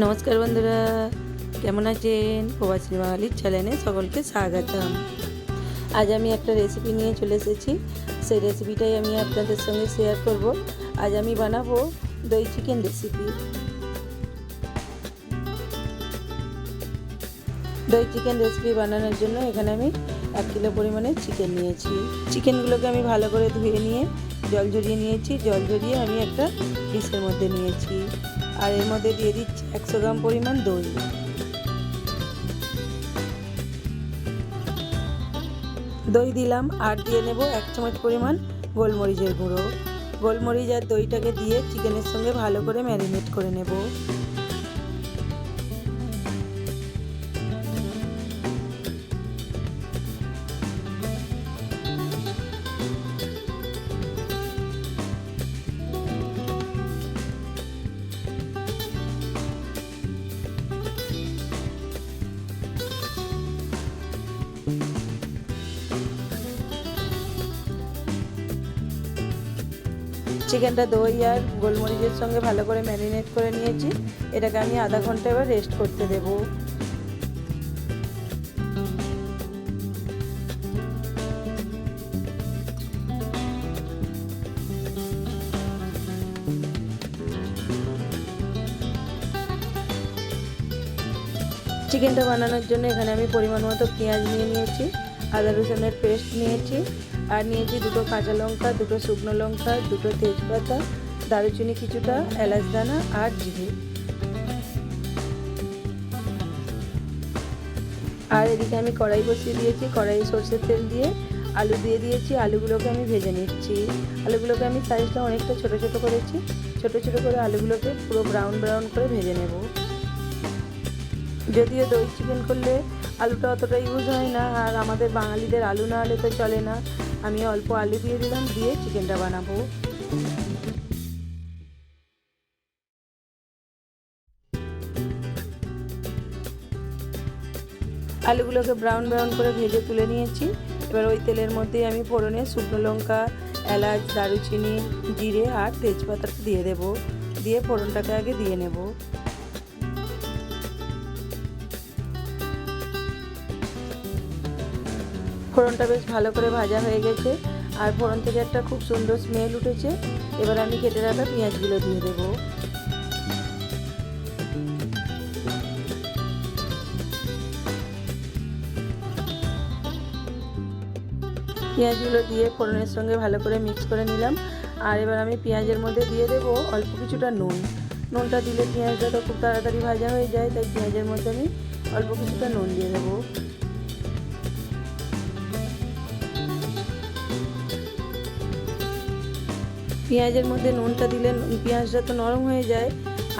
নমস্কার বন্ধুরা, কেমন আছেন? প্রবাসী বাঙালির চ্যানেলে সকলকে স্বাগতম। আজ আমি একটা রেসিপি নিয়ে চলে এসেছি। সেই রেসিপিটাই আমি আপনাদের সঙ্গে শেয়ার করব। আজ আমি বানাবো দই চিকেন রেসিপি দই চিকেন রেসিপি বানানোর জন্য এখানে আমি এক কিলো পরিমাণে চিকেন নিয়েছি। চিকেনগুলোকে আমি ভালো করে ধুয়ে নিয়ে, জল ঝরিয়ে নিয়েছি। জল ঝরিয়ে আমি একটা ডিশের মধ্যে নিয়েছি। আর এর মধ্যে দিয়ে দিচ্ছি একশো গ্রাম পরিমাণ দই। দই দিলাম আর দিয়ে নেব এক চামচ পরিমাণ গোলমরিচের গুঁড়ো। গোলমরিচ আর দইটাকে দিয়ে চিকেনের সঙ্গে ভালো করে ম্যারিনেট করে নেব। চিকেনটা দই আর গোলমরিচের সঙ্গে ভালো করে ম্যারিনেট করে নিয়েছি। এটাকে আমি আধা ঘণ্টা এবার রেস্ট করতে দেব। চিকেনটা বানানোর জন্য এখানে আমি পরিমাণ মতো পেঁয়াজ নিয়ে নিয়েছি, আদা রসুনের পেস্ট নিয়েছি আর নিয়েছি দুটো কাঁচা লঙ্কা, দুটো শুকনো লঙ্কা, দুটো তেজপাতা, দারুচিনি কিছুটা, এলাচ দানা আর জিরে। আর এদিকে আমি কড়াই বসিয়ে দিয়েছি, কড়াই সর্ষের তেল দিয়ে আলু দিয়ে দিয়েছি। আলুগুলোকে আমি ভেজে নিচ্ছি। আলুগুলোকে আমি সাইজটা অনেকটা ছোট ছোট করেছি। ছোট ছোট করে আলুগুলোকে পুরো ব্রাউন ব্রাউন করে ভেজে নেব। যদিও দই চিকেন করলে আলুটা অতটা ইউজ হয় না, আর আমাদের বাঙালিদের আলু না হলে তো চলে না। আমি অল্প আলু দিয়ে দিলাম, দিয়ে চিকেনটা বানাবো। আলুগুলোকে ব্রাউন ব্রাউন করে ভেজে তুলে নিয়েছি। এবার ওই তেলের মধ্যে আমি ফোড়নে শুকনো লঙ্কা, এলাচ, দারুচিনি, জিরে আর তেজপাতাটা দিয়ে দেব। দিয়ে ফোড়নটাকে আগে দিয়ে নেব। ফোড়নটা বেশ ভালো করে ভাজা হয়ে গেছে। আর ফোড়ন থেকে একটা খুব সুন্দর স্মেল উঠেছে। এবার আমি কেটে রাখা পেঁয়াজগুলো দিয়ে দেবো। পেঁয়াজগুলো দিয়ে ফোড়নের সঙ্গে ভালো করে মিক্স করে নিলাম। আর এবার আমি পেঁয়াজের মধ্যে দিয়ে দেবো অল্প কিছুটা নুন। নুনটা দিলে পেঁয়াজটা তো খুব তাড়াতাড়ি ভাজা হয়ে যায়, তাই পেঁয়াজের মধ্যে আমি অল্প কিছুটা নুন দিয়ে দেবো। পেঁয়াজের মধ্যে নুনটা দিলে পেঁয়াজটা তো নরম হয়ে যায়,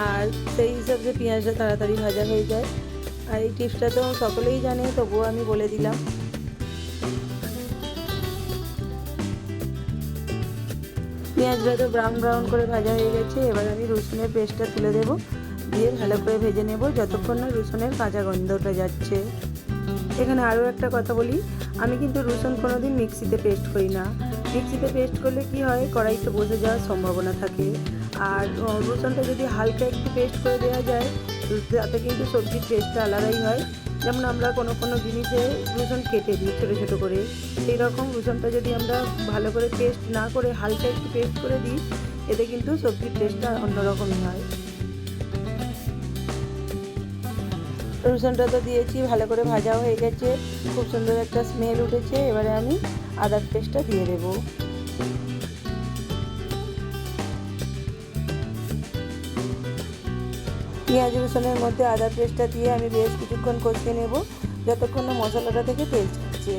আর সেই হিসাবে পেঁয়াজটা তাড়াতাড়ি ভাজা হয়ে যায়। আর এই টিপসটা তো সকলেই জানে, তবুও আমি বলে দিলাম। পেঁয়াজটা তো ব্রাউন ব্রাউন করে ভাজা হয়ে গেছে, এবার আমি রসুনের পেস্টটা তুলে দেব, দিয়ে ভালো করে ভেজে নেব যতক্ষণ না রসুনের কাঁচা গন্ধটা যাচ্ছে। এখানে আরও একটা কথা বলি, আমি কিন্তু রসুন কোনো দিন মিক্সিতে পেস্ট করি না। মিক্সিতে পেস্ট করলে কি হয়? কড়াইতে বসে যাওয়ার সম্ভাবনা থাকে। আর রসুনটা যদি হালকা একটু পেস্ট করে দেওয়া যায় তাতে কিন্তু সবজির টেস্টটা আলাদাই হয়। যেমন আমরা কোনো কোনো জিনিসে রসুন কেটে দিই ছোটো ছোটো করে। সেই রকম রসুনটা যদি আমরা ভালো করে পেস্ট না করে হালকা একটু পেস্ট করে দিই, এতে কিন্তু সবজির টেস্টটা অন্যরকমই হয়। রসুনটা তো দিয়েছি, ভালো করে ভাজাও হয়ে গেছে। খুব সুন্দর একটা স্মেল উঠেছে, এবারে আমি আদার পেস্টটা দিয়ে দেবো। পেঁয়াজ, রসুনের মধ্যে আদা পেস্টটা দিয়ে আমি বেশ কিছুক্ষণ কষিয়ে নেব, যতক্ষণ না মশলাটা থেকে তেল ছাড়ছে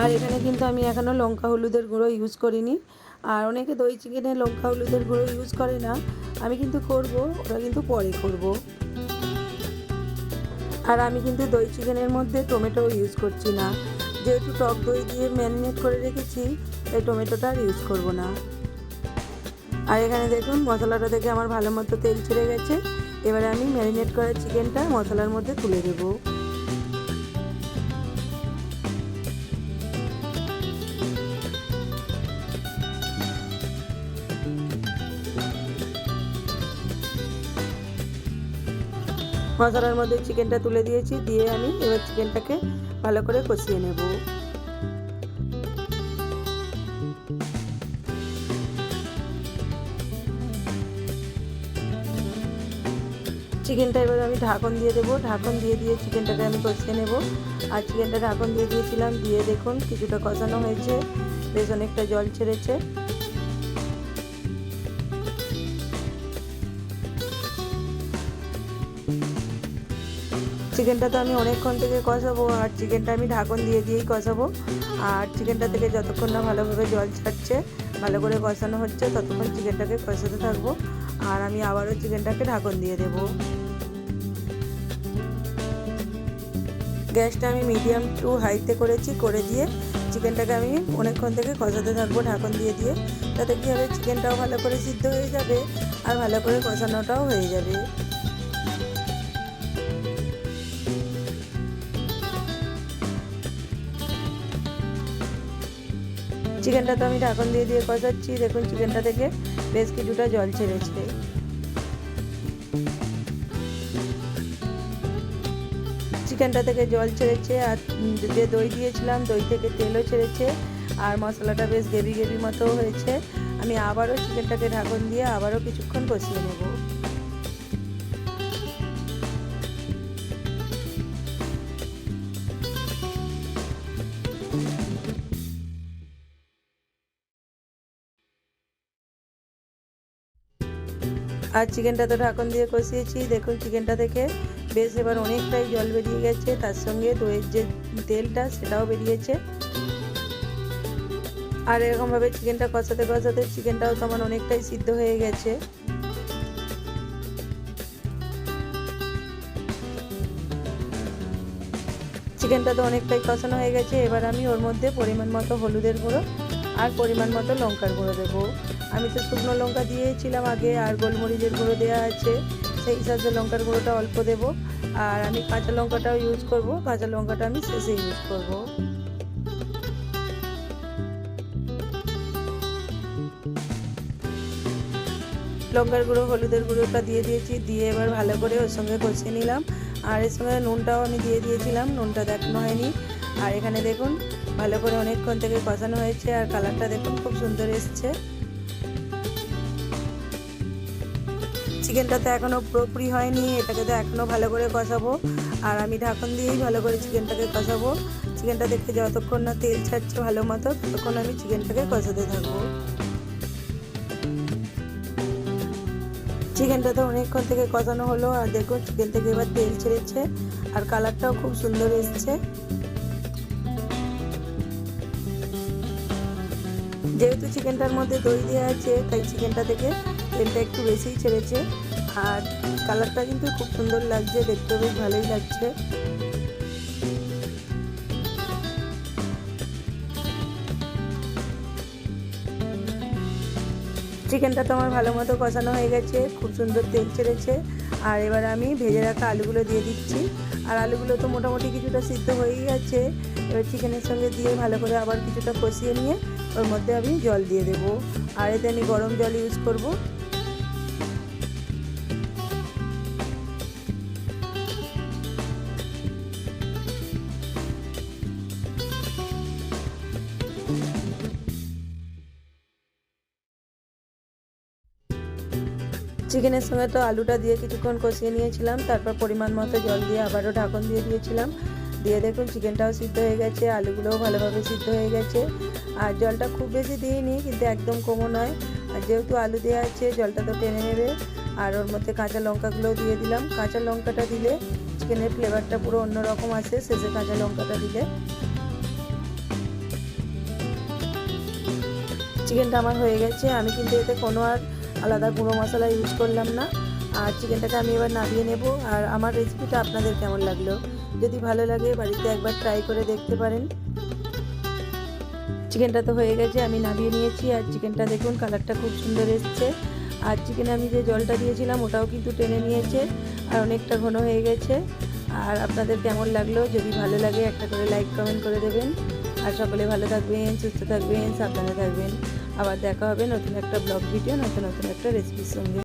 আর এখানে কিন্তু আমি এখনও লঙ্কা, হলুদের গুঁড়ো ইউজ করিনি। আর অনেকে দই চিকেনে লঙ্কা হলুদের গুঁড়ো ইউজ করে না। আমি কিন্তু করব ওটা কিন্তু পরে করব। আর আমি কিন্তু দই চিকেনের মধ্যে টমেটো ইউজ করছি না। যেহেতু টক দই দিয়ে ম্যারিনেট করে রেখেছি, তাই টমেটোটা আর ইউজ করব না। আর এখানে দেখুন, মশলাটা থেকে আমার ভালো মতো তেল ছেড়ে গেছে। এবারে আমি ম্যারিনেট করা চিকেনটা মশলার মধ্যে তুলে দেবো মশলার মধ্যে চিকেনটা তুলে দিয়েছি, দিয়ে আমি এবার চিকেনটাকে ভালো করে কষিয়ে নেব। চিকেনটা এবার আমি ঢাকন দিয়ে দেবো, ঢাকন দিয়ে দিয়ে চিকেনটাকে আমি কষিয়ে নেব। আর চিকেনটা ঢাকন দিয়ে দিয়েছিলাম, দিয়ে দেখুন কিছুটা কষানো হয়েছে, বেশ অনেকটা জল ছেড়েছে। চিকেনটা তো আমি অনেকক্ষণ থেকে কষাবো আর চিকেনটা আমি ঢাকন দিয়ে দিয়েই কষাবো। আর চিকেনটা থেকে যতক্ষণ না ভালোভাবে জল ছাড়ছে, ভালো করে কষানো হচ্ছে, ততক্ষণ চিকেনটাকে কষাতে থাকব। আর আমি আবারও চিকেনটাকে ঢাকন দিয়ে দেব। গ্যাসটা আমি মিডিয়াম টু হাইতে করেছি, করে দিয়ে চিকেনটাকে আমি অনেকক্ষণ থেকে কষাতে থাকব ঢাকন দিয়ে দিয়ে। তাতে কী হবে? চিকেনটাও ভালো করে সিদ্ধ হয়ে যাবে আর ভালো করে কষানোটাও হয়ে যাবে। চিকেনটা তো আমি ঢাকন দিয়ে দিয়ে কষাচ্ছি। দেখুন চিকেনটা থেকে বেশ কিছুটা জল ছেড়েছে। চিকেনটা থেকে জল ছেড়েছে আর যে দই দিয়েছিলাম, দই থেকে তেলও ছেড়েছে আর মশলাটা বেশ গেবি গেবি মতো হয়েছে। আমি আবারও চিকেনটাকে ঢাকন দিয়ে আবারও কিছুক্ষণ কষিয়ে নেব। আর চিকেনটা তো ঢাকন দিয়ে কষিয়েছি। দেখুন, চিকেনটা থেকে বেশ এবার অনেকটাই জল বেরিয়ে গেছে। তার সঙ্গে দইয়ের যে তেলটা, সেটাও বেরিয়েছে। আর এরকমভাবে চিকেনটা কষাতে কষাতে চিকেনটাও তো আমার অনেকটাই সিদ্ধ হয়ে গেছে। চিকেনটা তো অনেকটাই কষানো হয়ে গেছে। এবার আমি ওর মধ্যে পরিমাণ মতো হলুদের গুঁড়ো আর পরিমাণ মতো লঙ্কার গুঁড়ো দেবো। আমি তো শুকনো লঙ্কা দিয়েছিলাম আগে, আর গোলমরিচের গুঁড়ো দেওয়া আছে। সেই হিসাবে লঙ্কার গুঁড়োটা অল্প দেবো। আর আমি কাঁচা লঙ্কাটাও ইউজ করব। কাঁচা লঙ্কাটা আমি শেষে ইউজ করব। লঙ্কার গুঁড়ো, হলুদের গুঁড়োটা দিয়ে দিয়েছি। দিয়ে এবার ভালো করে ওর সঙ্গে কষিয়ে নিলাম। আর এর সঙ্গে নুনটাও আমি দিয়ে দিয়েছিলাম। নুনটা দেখানো হয়নি। আর এখানে দেখুন ভালো করে অনেকক্ষণ থেকে কষানো হয়েছে আর কালারটা দেখুন খুব সুন্দর এসছে। চিকেনটা তো এখনও পুরোপুরি হয়নি, এটাকে তো এখনও ভালো করে কষাবো। আর আমি ঢাকন দিয়েই ভালো করে চিকেনটাকে কষাবো। চিকেনটা দেখে যতক্ষণ না তেল ছাড়ছে ভালো মতো, ততক্ষণ আমি চিকেনটাকে কষাতে থাকব। চিকেনটা তো অনেকক্ষণ থেকে কষানো হলো, আর দেখুন চিকেন থেকে এবার তেল ছেড়েছে, আর কালারটাও খুব সুন্দর এসছে। যেহেতু চিকেনটার মধ্যে দই দেওয়া আছে, তাই চিকেনটা থেকে তেলটা একটু বেশিই ছেড়েছে। আর কালারটা কিন্তু খুব সুন্দর লাগছে, দেখতে বেশ ভালোই লাগছে। চিকেনটা তো আমার ভালো মতো কষানো হয়ে গেছে, খুব সুন্দর তেল ছেড়েছে। আর এবার আমি ভেজে রাখা আলুগুলো দিয়ে দিচ্ছি। আর আলুগুলো তো মোটামুটি কিছুটা সিদ্ধ হয়েই গেছে এবার চিকেনের সঙ্গে দিয়ে ভালো করে আবার কিছুটা কষিয়ে নিয়ে ওর মধ্যে আমি জল দিয়ে দেবো। আর এতে আমি গরম জল ইউজ করব। চিকেনের সঙ্গে তো আলুটা দিয়ে কিছুক্ষণ কষিয়ে নিয়েছিলাম, তারপর পরিমাণ মতো জল দিয়ে আবারও ঢাকন দিয়ে দিয়েছিলাম। দিয়ে দেখুন চিকেনটাও সিদ্ধ হয়ে গেছে, আলুগুলোও ভালোভাবে সিদ্ধ হয়ে গেছে। আর জলটা খুব বেশি দিইনি, কিন্তু একদম কমও নয়। আর যেহেতু আলু দেওয়া আছে, জলটা তো টেনে নেবে। আর ওর মধ্যে কাঁচা লঙ্কাগুলোও দিয়ে দিলাম। কাঁচা লঙ্কাটা দিলে চিকেনের ফ্লেভারটা পুরো অন্যরকম আসে, শেষে কাঁচা লঙ্কাটা দিলে। চিকেনটা আমার হয়ে গেছে। আমি কিন্তু এতে কোনো আর আলাদা গুঁড়ো মশলা ইউজ করলাম না। আর চিকেনটাকে আমি এবার নামিয়ে নেব। আর আমার রেসিপিটা আপনাদের কেমন লাগল? যদি ভালো লাগে বাড়িতে একবার ট্রাই করে দেখতে পারেন। চিকেনটা তো হয়ে গেছে, আমি নামিয়ে নিয়েছি। আর চিকেনটা দেখুন কালারটা খুব সুন্দর এসছে। আর চিকেনে আমি যে জলটা দিয়েছিলাম, ওটাও কিন্তু টেনে নিয়েছে। আর অনেকটা ঘন হয়ে গেছে। আর আপনাদের কেমন লাগল, যদি ভালো লাগে একটা করে লাইক কমেন্ট করে দেবেন। আর সকলে ভালো থাকবেন, সুস্থ থাকবেন, সাবধানে থাকবেন। আবার দেখা হবে নতুন একটা ব্লগ ভিডিও নতুন নতুন একটা রেসিপির সঙ্গে।